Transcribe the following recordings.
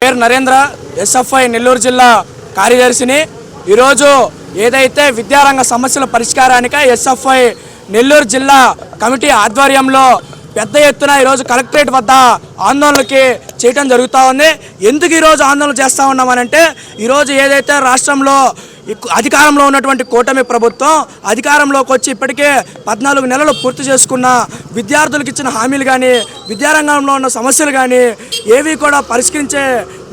పేరు నరేంద్ర ఎస్ఎఫ్ఐ నెల్లూరు జిల్లా కార్యదర్శిని. ఈరోజు ఏదైతే విద్యారంగ సమస్యల పరిష్కారానికి ఎస్ఎఫ్ఐ నెల్లూరు జిల్లా కమిటీ ఆధ్వర్యంలో పెద్ద ఎత్తున ఈరోజు కలెక్టరేట్ వద్ద ఆందోళనకి చేయటం జరుగుతూ ఉంది. ఎందుకు ఈరోజు ఆందోళన చేస్తూ ఉన్నామనంటే ఈరోజు ఏదైతే రాష్ట్రంలో అధికారంలో ఉన్నటువంటి కూటమి ప్రభుత్వం అధికారంలోకి వచ్చి ఇప్పటికే పద్నాలుగు నెలలు పూర్తి చేసుకున్న విద్యార్థులకు ఇచ్చిన హామీలు కానీ విద్యారంగంలో ఉన్న సమస్యలు కానీ ఏవి కూడా పరిష్కరించే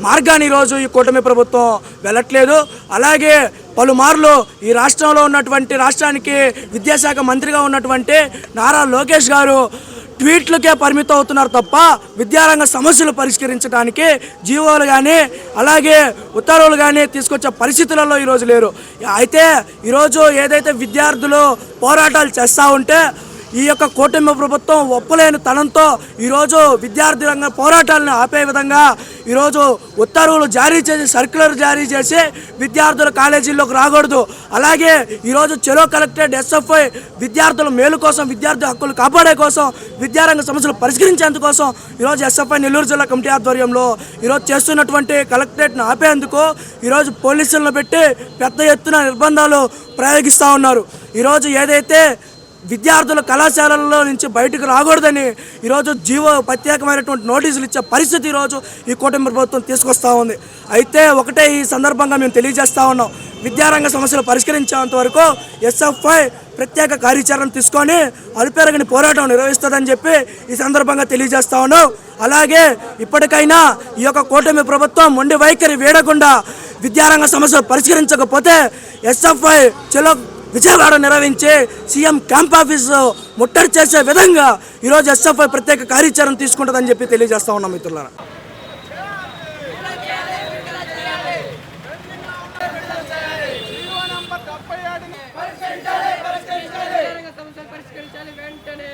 మార్గాన్ని ఈరోజు ఈ కూటమి ప్రభుత్వం వెళ్ళట్లేదు అలాగే పలుమార్లు ఈ రాష్ట్రంలో ఉన్నటువంటి రాష్ట్రానికి విద్యాశాఖ మంత్రిగా ఉన్నటువంటి నారా లోకేష్ గారు ట్వీట్లకే పరిమితం అవుతున్నారు తప్ప విద్యారంగ సమస్యలు పరిష్కరించడానికి జీవోలు కానీ అలాగే ఉత్తర్వులు కానీ తీసుకొచ్చే పరిస్థితులలో ఈరోజు లేరు. అయితే ఈరోజు ఏదైతే విద్యార్థులు పోరాటాలు చేస్తూ ఉంటే ఈ యొక్క కూటమి ప్రభుత్వం ఒప్పలేని తనంతో ఈరోజు విద్యార్థి రంగ పోరాటాలను ఆపే విధంగా ఈరోజు ఉత్తర్వులు జారీ చేసి సర్క్యులర్ జారీ చేసి విద్యార్థులు కాలేజీల్లోకి రాకూడదు. అలాగే ఈరోజు చెలో కలెక్టెడ్ ఎస్ఎఫ్ఐ విద్యార్థుల మేలు కోసం విద్యార్థి హక్కులు కాపాడే కోసం విద్యారంగ సమస్యలు పరిష్కరించేందుకోసం ఈరోజు ఎస్ఎఫ్ఐ నెల్లూరు జిల్లా కమిటీ ఆధ్వర్యంలో ఈరోజు చేస్తున్నటువంటి కలెక్టరేట్ను ఆపేందుకు ఈరోజు పోలీసులను పెట్టి పెద్ద ఎత్తున నిర్బంధాలు ప్రయోగిస్తూ ఉన్నారు. ఈరోజు ఏదైతే విద్యార్థులు కళాశాలల్లో నుంచి బయటకు రాకూడదని ఈరోజు జీవో ప్రత్యేకమైనటువంటి నోటీసులు ఇచ్చే పరిస్థితి ఈరోజు ఈ కూటమి ప్రభుత్వం తీసుకొస్తా ఉంది. అయితే ఒకటే ఈ సందర్భంగా మేము తెలియజేస్తా ఉన్నాం. విద్యారంగ సమస్యలు పరిష్కరించేంత వరకు ఎస్ఎఫ్ఐ ప్రత్యేక కార్యాచరణ తీసుకొని అలుపెరగని పోరాటం నిర్వహిస్తుందని చెప్పి ఈ సందర్భంగా తెలియజేస్తా ఉన్నాం. అలాగే ఇప్పటికైనా ఈ యొక్క కూటమి ప్రభుత్వం మొండి వైఖరి వీడకుండా విద్యారంగ సమస్యలు పరిష్కరించకపోతే ఎస్ఎఫ్ఐ చెలో విజయవాడ నిర్వహించే సీఎం క్యాంప్ ఆఫీస్ ముట్టడి చేసే విధంగా ఈరోజు ఎస్ఎఫ్ఐ ప్రత్యేక కార్యాచరణ తీసుకుంటుందని చెప్పి తెలియజేస్తా ఉన్నాం మిత్రులారా. సమస్యలు పరిష్కరించాలి వెంటనే.